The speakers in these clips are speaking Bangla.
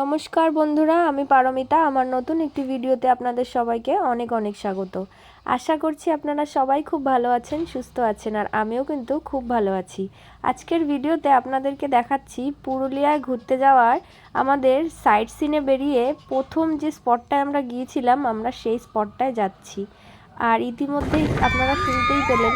নমস্কার বন্ধুরা, আমি পারমিতা। আমার নতুন একটি ভিডিওতে আপনাদের সবাইকে অনেক অনেক স্বাগত। আশা করছি আপনারা সবাই খুব ভালো আছেন, সুস্থ আছেন, আর আমিও কিন্তু খুব ভালো আছি। আজকের ভিডিওতে আপনাদেরকে দেখাচ্ছি পুরুলিয়ায় ঘুরতে যাওয়ার আমাদের সাইট সিনে বেরিয়ে প্রথম যে স্পটটায় আমরা গিয়েছিলাম, আমরা সেই স্পটটায় যাচ্ছি। আর ইতিমধ্যেই আপনারা শুনতেই পেলেন।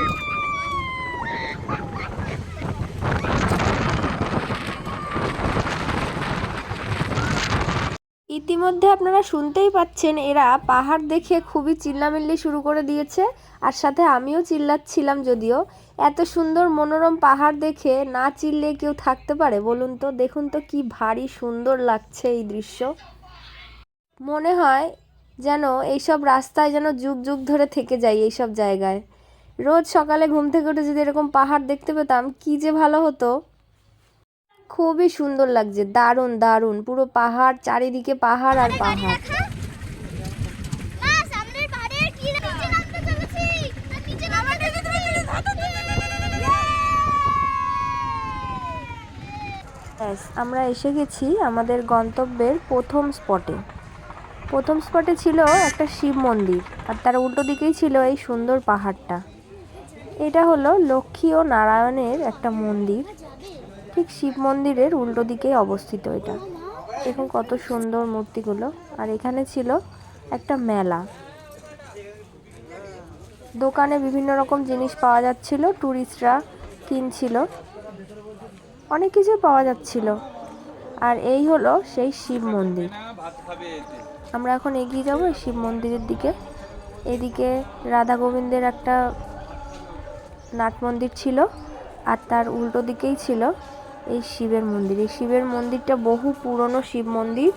ইতিমধ্যে আপনারা শুনতেই পাচ্ছেন, এরা পাহাড় দেখে খুবই চিল্লামিল্লি শুরু করে দিয়েছে আর সাথে আমিও চিল্লাচ্ছিলাম যদিও। এত সুন্দর মনোরম পাহাড় দেখে না চিল্লে কেউ থাকতে পারে, বলুন তো? দেখুন তো কি ভারী সুন্দর লাগছে এই দৃশ্য। মনে হয় যেন এইসব রাস্তায় যেন যুগ যুগ ধরে থেকে যাই এইসব জায়গায়। রোজ সকালে ঘুম থেকে উঠে যদি এরকম পাহাড় দেখতে পেতাম, কি যে ভালো হতো। খুবই সুন্দর লাগছে দারুণ দারুণ। পুরো পাহাড় চারিদিকে পাহাড় আর পাহাড়। আমরা এসে গেছি আমাদের গন্তব্যের প্রথম স্পটে প্রথম স্পটে ছিল একটা শিব মন্দির আর তার উল্টো দিকেই ছিল এই সুন্দর পাহাড়টা। এটা হলো লক্ষ্মী ও নারায়ণের একটা মন্দির। ঠিক শিব মন্দিরের উল্টো দিকেই অবস্থিত এটা। দেখুন কত সুন্দর মূর্তিগুলো। আর এখানে ছিল একটা মেলা। দোকানে বিভিন্ন রকম জিনিস পাওয়া যাচ্ছিল ট্যুরিস্টরা কিনছিল। অনেক কিছু পাওয়া যাচ্ছিল। আর এই হলো সেই শিব মন্দির। আমরা এখন এগিয়ে যাব শিব মন্দিরের দিকে। এদিকে রাধা গোবিন্দের একটা নাট মন্দির ছিল, আর তার উল্টো দিকেই ছিল এই শিবের মন্দির। এই শিবের মন্দিরটা বহু পুরনো শিব মন্দির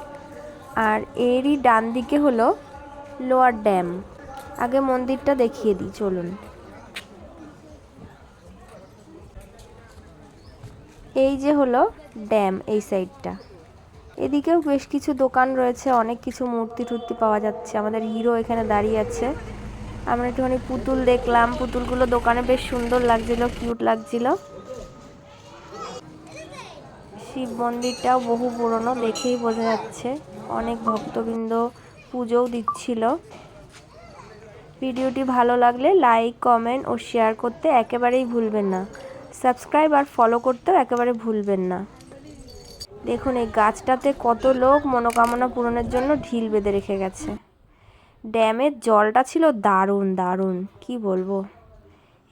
আর এরই ডান দিকে হলো লোয়ার ড্যাম। আগে মন্দিরটা দেখিয়ে দিই, চলুন। এই যে হলো ড্যাম এই সাইডটা। এদিকেও বেশ কিছু দোকান রয়েছে, অনেক কিছু মূর্তি টুর্তি পাওয়া যাচ্ছে। আমাদের হিরো এখানে দাঁড়িয়ে আছে। আমরা একটুখানি পুতুল দেখলাম। পুতুলগুলো দোকানে বেশ সুন্দর লাগছিল কিউট লাগছিল। শিব মন্দিরটাও বহু পুরনো, দেখেই বোঝা যাচ্ছে। অনেক ভক্তবৃন্দ পুজোও দিচ্ছিল। ভিডিওটি ভালো লাগলে লাইক, কমেন্ট ও শেয়ার করতে একেবারেই ভুলবেন না। সাবস্ক্রাইব আর ফলো করতেও একেবারে ভুলবেন না। দেখুন, এই গাছটাতে কত লোক মনোকামনা পূরণের জন্য ঢিল বেঁধে রেখে গেছে। ড্যামের জলটা ছিল দারুণ দারুণ, কি বলব?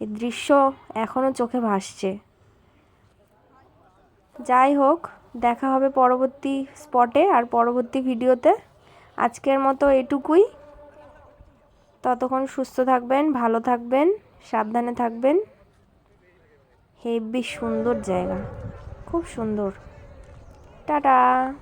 এই দৃশ্য এখনও চোখে ভাসছে। যাই হোক, দেখা হবে পরবর্তী স্পটে আর পরবর্তী ভিডিওতে। আজকের মতো এটুকুই। ততক্ষণ সুস্থ থাকবেন, ভালো থাকবেন, সাবধানে থাকবেন। হেব্বি সুন্দর জায়গা। খুব সুন্দর। টাটা!